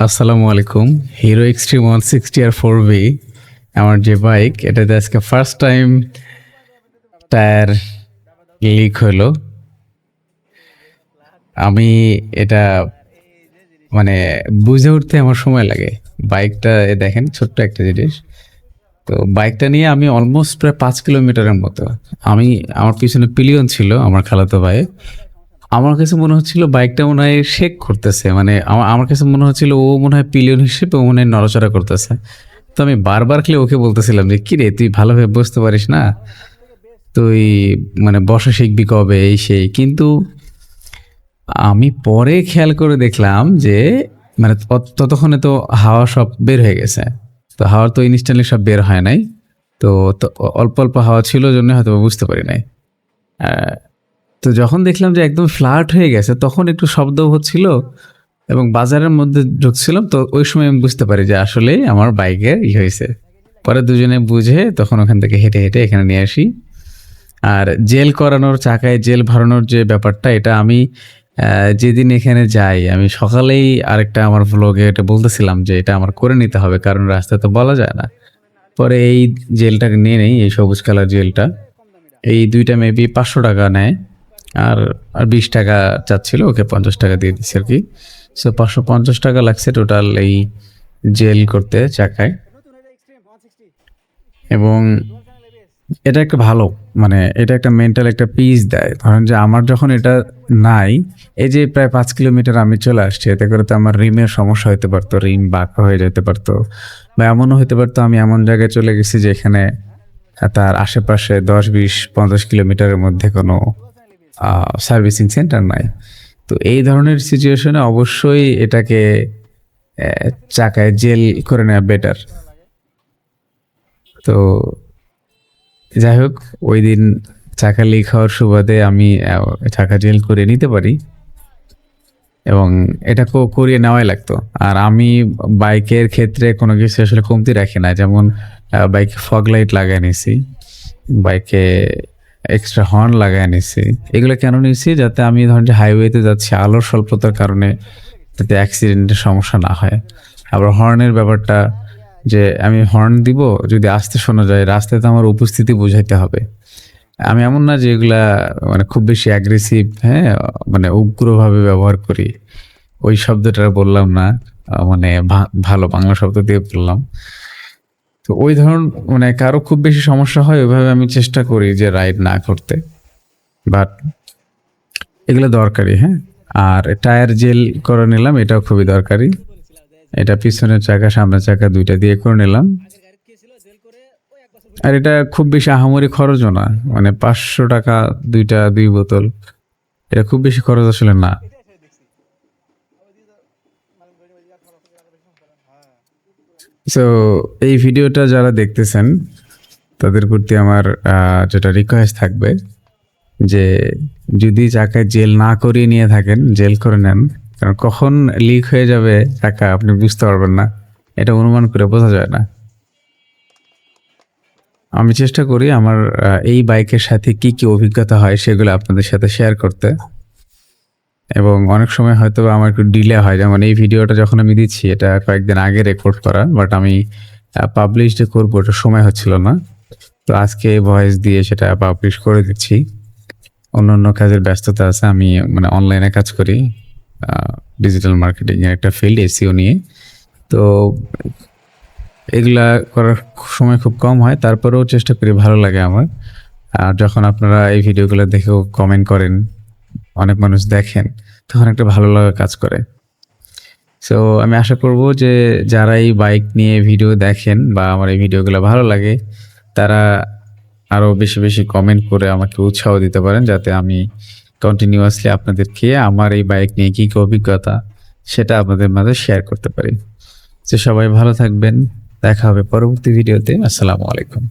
আসসালামু আলাইকুম। Hero Xtreme one sixty আর four V আমার যে বাইক এটাতে আজকে ফার্স্ট টাইম টায়ার লিক হলো। আমি এটা মানে বুঝে উঠতে আমার সময় লাগে। বাইকটা দেখেন, ছোট্ট একটা জিনিস। তো বাইকটা নিয়ে আমি অলমোস্ট প্রায় পাঁচ কিলোমিটারের মতো। আমি, আমার পিছনে পিলিয়ন ছিল, আমার খালাতো ভাই। আমার কাছে মনে হচ্ছিল বাইকটা মনে হয় শেক করতেছে। মানে আমার কাছে মনে হচ্ছিল ও মনে হয় পিলিয়ন হিসেবে ও মনে হয় নড়াচড়া করতেছে। তো আমি বারবার খেলে ওকে বলতেছিলাম যে, কিরে, তুই ভালোভাবে বুঝতে পারিস না? তুই মানে বসা শিখবি কবে? এই সেই। কিন্তু আমি পরে খেয়াল করে দেখলাম যে মানে ততক্ষণে তো হাওয়া সব বের হয়ে গেছে। তো হাওয়ার তো ইনস্ট্যান্টলি সব বের হয় নাই। তো অল্প অল্প হাওয়া ছিল জন্য হয়তো বুঝতে পারি নাই। তো যখন দেখলাম যে একদম ফ্ল্যাট হয়ে গেছে, তখন একটু শব্দ হচ্ছিল এবং বাজারের মধ্যে ঢুকছিলাম। তো ওই সময় আমি বুঝতে পারি যে আসলে আমার বাইকের ই হয়েছে। পরে দুজনে বুঝে তখন ওখান থেকে হেঁটে হেঁটে এখানে নিয়ে আসি। আর জেল করানোর, চাকায় জেল ভরানোর যে ব্যাপারটা, এটা আমি যেদিন এখানে যাই, আমি সকালেই আরেকটা আমার ভ্লগে এটা বলতেছিলাম যে এটা আমার করে নিতে হবে, কারণ রাস্তায় তো বলা যায় না। পরে এই জেলটাকে নিয়ে নেই, এই সবুজ কালার জেলটা এই দুইটা মেবি পাঁচশো টাকা নেয়। আর আর বিশ টাকা চাচ্ছিল, ওকে পঞ্চাশ টাকা দিয়ে দিচ্ছি আর কি। সো পাঁচশো পঞ্চাশ টাকা লাগছে টোটাল এই জেল করতে চাকায়। এবং এটা একটা ভালো মানে এটা একটা মেন্টাল একটা পিস দেয়। ধরেন যে আমার যখন এটা নাই, এই যে প্রায় পাঁচ কিলোমিটার আমি চলে আসছি, এতে করে তো আমার রিমের সমস্যা হতে পারতো, রিম বাঁকা হয়ে যেতে পারতো। বা এমনও হতে পারতো, আমি এমন জায়গায় চলে গেছি যেখানে তার আশেপাশে দশ, বিশ, পঞ্চাশ কিলোমিটারের মধ্যে কোনো সার্ভিসিং সেন্টার নাই। তো এই ধরনের সিচুয়েশনে অবশ্যই এটাকে চাকায় জেল করে নেওয়া বেটার তো যাই হোক, ওই দিন চাকা লিক হওয়ার সুবাদে আমি চাকা জেল করে নিতে পারি। এবং এটা করিয়ে নেওয়াই লাগতো। আর আমি বাইকের ক্ষেত্রে কোনো কিছু আসলে কমতি রাখি না। যেমন বাইকে ফগ লাইট লাগাই নিছি। বাইকে এক্সট্রা হর্ন লাগাই নিছি। এগুলো কেন নিছি? যাতে আমি ধরেন যে হাইওয়েতে যাচ্ছি, আলোর স্বল্পতার কারণে যাতে অ্যাক্সিডেন্টের সমস্যা না হয়। আবার হর্নের ব্যাপারটা যে আমি হর্ন দিব, যদি আসতে শোনা যায়, রাস্তায় তো আমার উপস্থিতি বোঝাইতে হবে। আমি এমন না যে এগুলা মানে খুব বেশি অ্যাগ্রেসিভ হ্যাঁ মানে উগ্রভাবে ব্যবহার করি। ওই শব্দটা বললাম না মানে ভালো বাংলা শব্দ দিয়ে বললাম। তো ওই ধরন মানে কারও খুব বেশি সমস্যা হয়, ওইভাবে আমি চেষ্টা করি যে রাইড না করতে। বাট এগুলো দরকারি হ্যাঁ? আর টায়ার জেল করে নিলাম, এটাও খুবই দরকারি। এটা পিছনের চাকা, সামনের চাকা দুইটা দিয়ে করে নিলাম। আর এটা খুব বেশি আহামরি খরচও না মানে পাঁচশো টাকা দুইটা দুই বোতল। এটা খুব বেশি খরচ আসলে না। সো এই ভিডিওটা যারা দেখতেছেন, তাদের প্রতি আমার যেটা রিকোয়েস্ট থাকবে, যে যদি চাকায় জেল না করিয়ে নিয়ে থাকেন, জেল করে নেন, কারণ কখন লিক হয়ে যাবে চাকা আপনি বুঝতে পারবেন না। এটা অনুমান করে বোঝা যায় না। আমি চেষ্টা করি আমার এই বাইকের সাথে কি কি অভিজ্ঞতা হয় সেগুলো আপনাদের সাথে শেয়ার করতে। এবং অনেক সময় হয়তো আমার একটু ডিলে হয়। যেমন এই ভিডিওটা যখন আমি দিচ্ছি, এটা কয়েকদিন আগে রেকর্ড করা বাট আমি পাবলিশ করব, ওটা সময় হচ্ছিল না। তো আজকে ভয়েস দিয়ে সেটা পাবলিশ করে দিচ্ছি। অন্য অন্য কাজের ব্যস্ততা আছে, আমি মানে অনলাইনে কাজ করি ডিজিটাল মার্কেটিং এর একটা ফিল্ড এসিও নিয়ে। তো এগুলা করার সময় খুব কম হয়, তারপরেও চেষ্টা করি, ভালো লাগে আমার। আর যখন আপনারা এই ভিডিওগুলো দেখেও কমেন্ট করেন অনেক মানুষ দেখেন, তখন একটা ভালো লাগা কাজ করে। সো আমি আশা করব যে যারা এই বাইক নিয়ে ভিডিও দেখেন বা আমার এই ভিডিওগুলো ভালো লাগে, তারা আরও বেশি বেশি কমেন্ট করে আমাকে উৎসাহ দিতে পারেন যাতে আমি কন্টিনিউয়াসলি আপনাদেরকে আমার এই বাইক নিয়ে কী কী অভিজ্ঞতা সেটা আপনাদের মাঝে শেয়ার করতে পারি। তো সবাই ভালো থাকবেন, দেখা হবে পরবর্তী ভিডিওতে আসসালামু আলাইকুম।